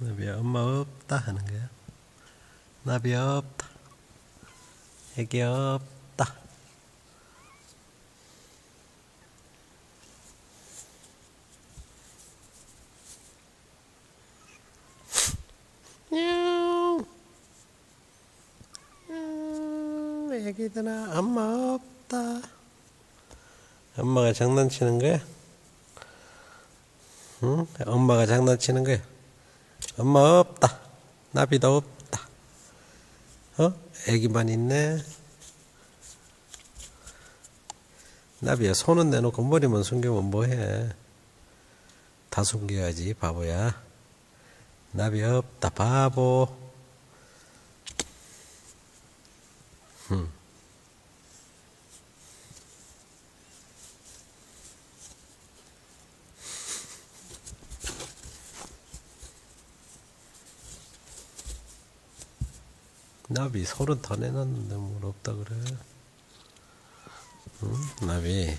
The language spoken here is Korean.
나비야 엄마 없다 하는 거야. 나비 없다. 애기 없다. 냥. 냥, 애기들아 엄마 없다. 엄마가 장난치는 거야? 응? 엄마가 장난치는 거야? 엄마 없다. 나비도 없다. 어? 애기만 있네. 나비야, 손은 내놓고 머리만 숨기면 뭐해? 다 숨겨야지, 바보야. 나비 없다, 바보. 음. 나비 소는 더 내놨는데 뭘 없다 그래? 응? 나비